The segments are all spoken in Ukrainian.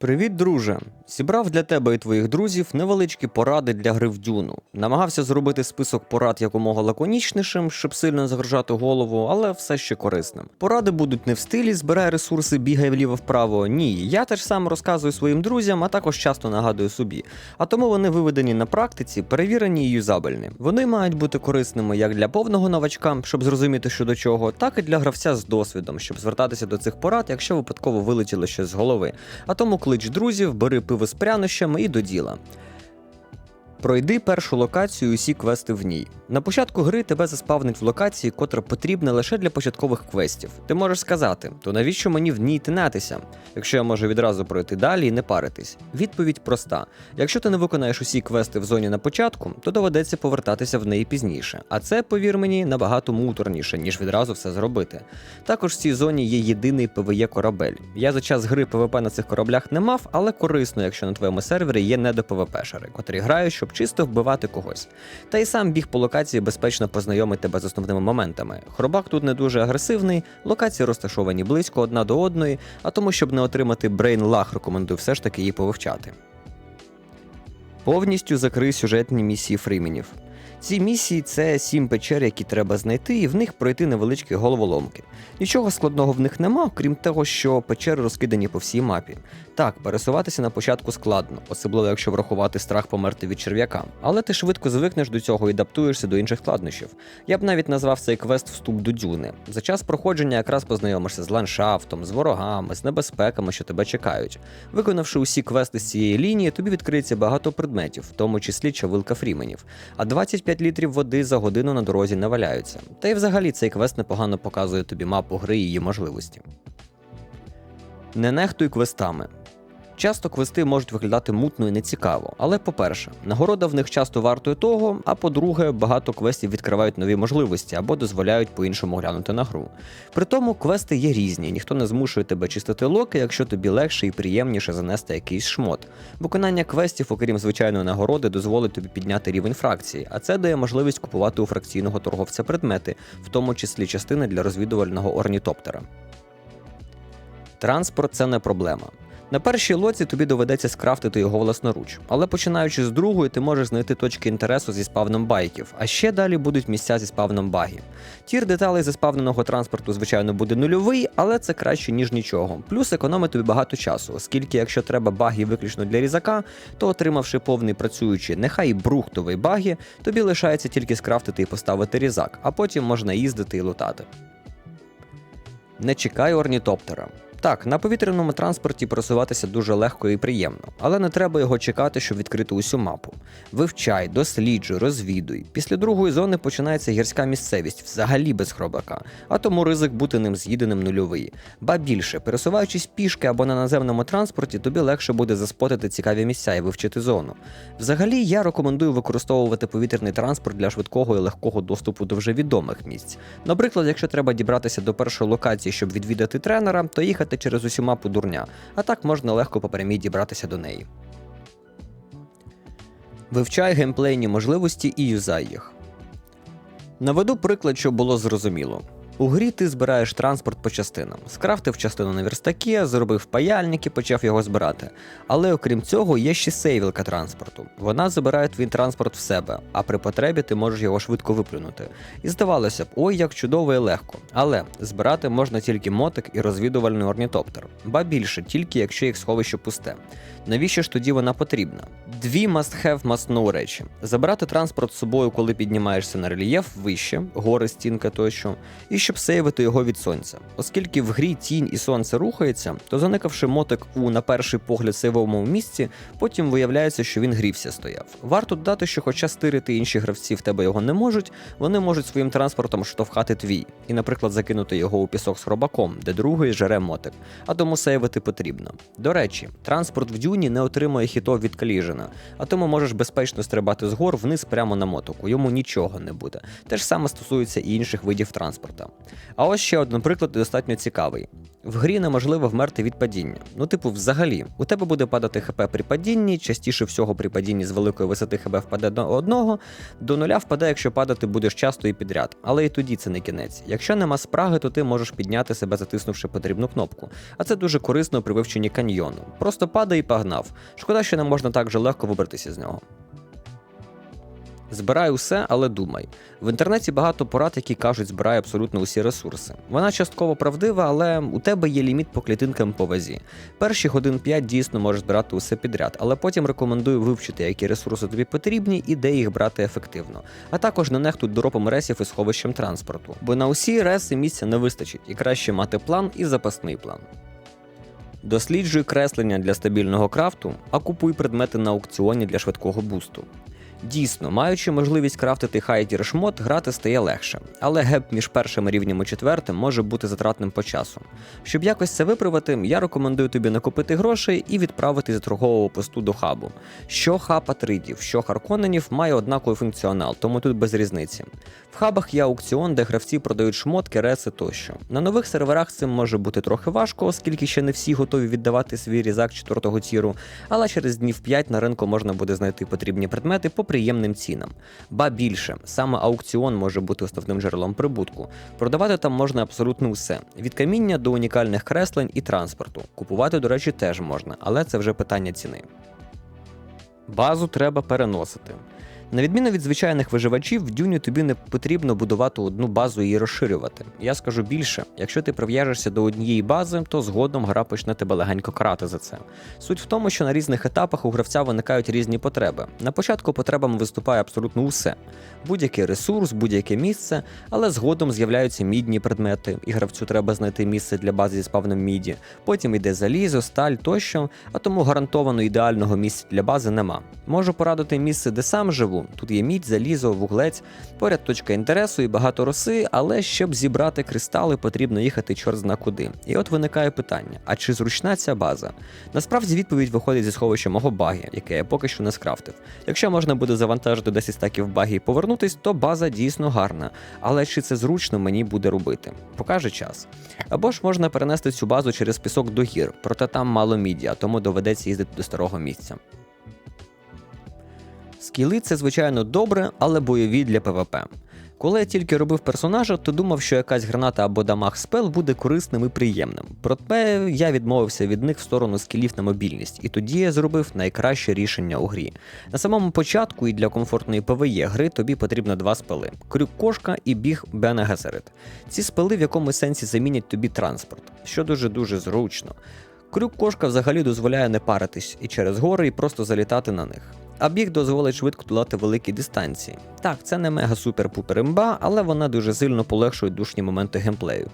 Привіт, друже! Зібрав для тебе і твоїх друзів невеличкі поради для гри в дюну. Намагався зробити список порад якомога лаконічнішим, щоб сильно загружати голову, але все ще корисним. Поради будуть не в стилі збирай ресурси, бігай вліво-вправо. Ні, я теж сам розказую своїм друзям, а також часто нагадую собі. А тому вони виведені на практиці, перевірені і юзабельні. Вони мають бути корисними як для повного новачка, щоб зрозуміти, що до чого, так і для гравця з досвідом, щоб звертатися до цих порад, якщо випадково вилетіло щось з голови. А тому клич друзів, бери пиво з прянощами і до діла. Пройди першу локацію і усі квести в ній. На початку гри тебе заспавнить в локації, котра потрібна лише для початкових квестів. Ти можеш сказати, то навіщо мені в ній тинатися, якщо я можу відразу пройти далі і не паритись? Відповідь проста: якщо ти не виконаєш усі квести в зоні на початку, то доведеться повертатися в неї пізніше. А це, повір мені, набагато муторніше, ніж відразу все зробити. Також в цій зоні є єдиний PvE корабель. Я за час гри PvP на цих кораблях не мав, але корисно, якщо на твоєму сервері є недо PvP-шери, котрі грають, щоб чисто вбивати когось. Та й сам біг по локації безпечно познайомить тебе з основними моментами. Хробак тут не дуже агресивний, локації розташовані близько одна до одної, а тому, щоб не отримати брейн лаг, рекомендую все ж таки її повивчати. Повністю закрий сюжетні місії фріменів. Ці місії це сім печер, які треба знайти, і в них пройти невеличкі головоломки. Нічого складного в них нема, крім того, що печери розкидані по всій мапі. Так, пересуватися на початку складно, особливо якщо врахувати страх померти від черв'яка. Але ти швидко звикнеш до цього і адаптуєшся до інших складнощів. Я б навіть назвав цей квест вступ до дюни. За час проходження якраз познайомишся з ландшафтом, з ворогами, з небезпеками, що тебе чекають. Виконавши усі квести з цієї лінії, тобі відкриється багато предметів, в тому числі чавилка фріменів. А 25 літрів води за годину на дорозі не валяються. Та й взагалі цей квест непогано показує тобі мапу гри і її можливості. Не нехтуй квестами. Часто квести можуть виглядати мутно і нецікаво, але по-перше, нагорода в них часто вартує того, а по-друге, багато квестів відкривають нові можливості або дозволяють по-іншому глянути на гру. При тому квести є різні, ніхто не змушує тебе чистити локи, якщо тобі легше і приємніше занести якийсь шмот. Виконання квестів, окрім звичайної нагороди, дозволить тобі підняти рівень фракції, а це дає можливість купувати у фракційного торговця предмети, в тому числі частини для розвідувального орнітоптера. Транспорт це не проблема. На першій лоці тобі доведеться скрафтити його власноруч, але починаючи з другої, ти можеш знайти точки інтересу зі спавном байків, а ще далі будуть місця зі спавном багів. Тір деталей заспавненого транспорту, звичайно, буде нульовий, але це краще, ніж нічого. Плюс економить тобі багато часу, оскільки якщо треба баги виключно для різака, то отримавши повний працюючий, нехай і брухтовий баги, тобі лишається тільки скрафтити і поставити різак, а потім можна їздити і лутати. Не чекай орнітоптера. Так, на повітряному транспорті просуватися дуже легко і приємно, але не треба його чекати, щоб відкрити усю мапу. Вивчай, досліджуй, розвідуй. Після другої зони починається гірська місцевість, взагалі без хробака, а тому ризик бути ним з'їденим нульовий. Ба більше, пересуваючись пішки або на наземному транспорті, тобі легше буде заспотити цікаві місця і вивчити зону. Взагалі, я рекомендую використовувати повітряний транспорт для швидкого і легкого доступу до вже відомих місць. Наприклад, якщо треба дібратися до першої локації, щоб відвідати тренера, то їхати через усю мапу дурня, а так можна легко по прямій дібратися до неї. Вивчай геймплейні можливості і юзай їх. Наведу приклад, щоб було зрозуміло. У грі ти збираєш транспорт по частинам. Скрафтив частину на верстакі, зробив паяльник і почав його збирати. Але окрім цього, є ще сейвілка транспорту. Вона забирає твій транспорт в себе, а при потребі ти можеш його швидко виплюнути. І здавалося б, ой, як чудово і легко. Але збирати можна тільки мотик і розвідувальний орнітоптер. Ба більше, тільки якщо їх сховище пусте. Навіщо ж тоді вона потрібна? Дві must-have, must-know речі: забирати транспорт з собою, коли піднімаєшся на рельєф вище, гори, стінка тощо, і щоб сейвити його від сонця. Оскільки в грі тінь і сонце рухається, то заникавши мотик у на перший погляд сейвовому місці, потім виявляється, що він грівся стояв. Варто додати, що, хоча стирити інші гравці в тебе його не можуть, вони можуть своїм транспортом штовхати твій, і, наприклад, закинути його у пісок з хробаком, де другий жере мотик, а тому сейвити потрібно. До речі, транспорт в дюні не отримує хітов від каліжена, а тому можеш безпечно стрибати з гор вниз прямо на мотоку, йому нічого не буде. Те ж саме стосується і інших видів транспорта. А ось ще один приклад достатньо цікавий. В грі неможливо вмерти від падіння. Ну, типу, взагалі, у тебе буде падати ХП при падінні, частіше всього при падінні з великої висоти ХП впаде до одного, до нуля впаде, якщо падати будеш часто і підряд. Але і тоді це не кінець. Якщо нема спраги, то ти можеш підняти себе, затиснувши потрібну кнопку. А це дуже корисно при вивченні каньйону. Просто падай і погнав. Шкода, що не можна так же легко вибратися з нього. Збирай усе, але думай. В інтернеті багато порад, які кажуть, збирай абсолютно усі ресурси. Вона частково правдива, але у тебе є ліміт по клітинкам по вазі. Перші годин 5 дійсно можеш збирати усе підряд, але потім рекомендую вивчити, які ресурси тобі потрібні і де їх брати ефективно. А також не нехтуй доропом ресів і сховищем транспорту, бо на усі реси місця не вистачить, і краще мати план і запасний план. Досліджуй креслення для стабільного крафту, а купуй предмети на аукціоні для швидкого бусту. Дійсно, маючи можливість крафтити хайтір шмот, грати стає легше, але геп між першим рівнем і четвертим може бути затратним по часу. Щоб якось це виправити, я рекомендую тобі накопити грошей і відправити з торгового посту до хабу. Що хаб Атридів, що Харконенів має однаковий функціонал, тому тут без різниці. В хабах є аукціон, де гравці продають шмотки, реси тощо. На нових серверах цим може бути трохи важко, оскільки ще не всі готові віддавати свій різак четвертого тіру, але через днів 5 на ринку можна буде знайти потрібні предмети по приємним цінам. Ба більше, саме аукціон може бути основним джерелом прибутку. Продавати там можна абсолютно все: від каміння до унікальних креслень і транспорту. Купувати, до речі, теж можна, але це вже питання ціни. Базу треба переносити. На відміну від звичайних виживачів, в дюні тобі не потрібно будувати одну базу і розширювати. Я скажу більше: якщо ти прив'яжешся до однієї бази, то згодом гра почне тебе легенько карати за це. Суть в тому, що на різних етапах у гравця виникають різні потреби. На початку потребами виступає абсолютно усе: будь-який ресурс, будь-яке місце, але згодом з'являються мідні предмети, і гравцю треба знайти місце для бази зі спавном міді. Потім йде залізо, сталь тощо, а тому гарантовано ідеального місця для бази нема. Можу порадити місце, де сам живу. Тут є мідь, залізо, вуглець, поряд точка інтересу і багато роси, але щоб зібрати кристали, потрібно їхати чорт зна куди. І от виникає питання: а чи зручна ця база? Насправді відповідь виходить зі сховища мого багі, яке я поки що не скрафтив. Якщо можна буде завантажити 10 стаків багі і повернутись, то база дійсно гарна. Але чи це зручно мені буде робити? Покаже час. Або ж можна перенести цю базу через пісок до гір, проте там мало мідія, тому доведеться їздити до старого місця. Скіли це, звичайно, добре, але бойові для ПВП. Коли я тільки робив персонажа, то думав, що якась граната або дамаг спел буде корисним і приємним. Проте я відмовився від них в сторону скілів на мобільність, і тоді я зробив найкраще рішення у грі. На самому початку і для комфортної ПВЕ гри тобі потрібно два спели: крюк кошка і біг Бена Гесерит. Ці спели в якомусь сенсі замінять тобі транспорт, що дуже дуже зручно. Крюк кошка взагалі дозволяє не паритись і через гори, і просто залітати на них. А біг дозволить швидко долати великі дистанції. Так, це не мега супер-пупер імба, але вона дуже сильно полегшує душні моменти геймплею.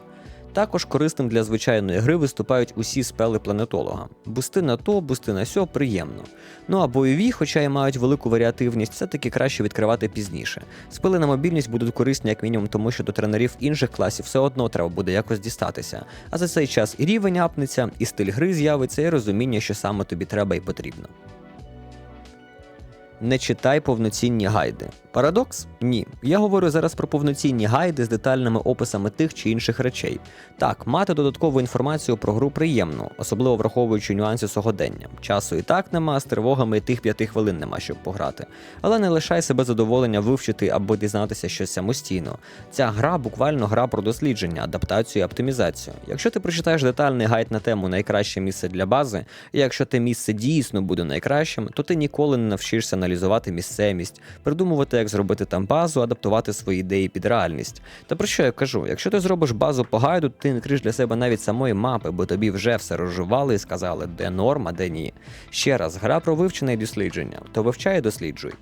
Також корисним для звичайної гри виступають усі спели планетолога. Бусти на то, бусти на сьо приємно. Ну а бойові, хоча й мають велику варіативність, все-таки краще відкривати пізніше. Спили на мобільність будуть корисні як мінімум, тому що до тренерів інших класів все одно треба буде якось дістатися. А за цей час і рівень апнеться, і стиль гри з'явиться, і розуміння, що саме тобі треба і потрібно. Не читай повноцінні гайди. Парадокс? Ні. Я говорю зараз про повноцінні гайди з детальними описами тих чи інших речей. Так, мати додаткову інформацію про гру приємно, особливо враховуючи нюанси сьогодення. Часу і так нема, з тривогами і тих п'яти хвилин нема, щоб пограти. Але не лишай себе задоволення вивчити або дізнатися щось самостійно. Ця гра буквально гра про дослідження, адаптацію і оптимізацію. Якщо ти прочитаєш детальний гайд на тему найкраще місце для бази, і якщо те місце дійсно буде найкращим, то ти ніколи не навчишся аналізувати місцевість, придумувати, як зробити там базу, адаптувати свої ідеї під реальність. Та про що я кажу? Якщо ти зробиш базу по гайду, ти не криш для себе навіть самої мапи, бо тобі вже все розжували і сказали, де норма, де ні. Ще раз, гра про вивчення і дослідження, то вивчай і досліджуй.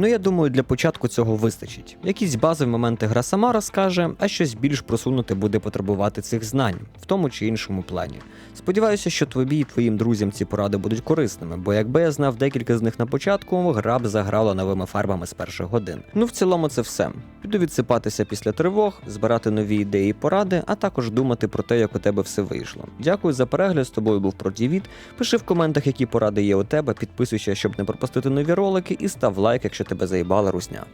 Ну, я думаю, для початку цього вистачить. Якісь базові моменти гра сама розкаже, а щось більш просунути буде потребувати цих знань, в тому чи іншому плані. Сподіваюся, що тобі і твоїм друзям ці поради будуть корисними, бо якби я знав декілька з них на початку, гра б заграла новими фарбами з перших годин. Ну, в цілому, це все. Піду відсипатися після тривог, збирати нові ідеї і поради, а також думати про те, як у тебе все вийшло. Дякую за перегляд. З тобою був Протівід. Пиши в коментах, які поради є у тебе, підписуйся, щоб не пропустити нові ролики, і став лайк, якщо тебе заїбала русня.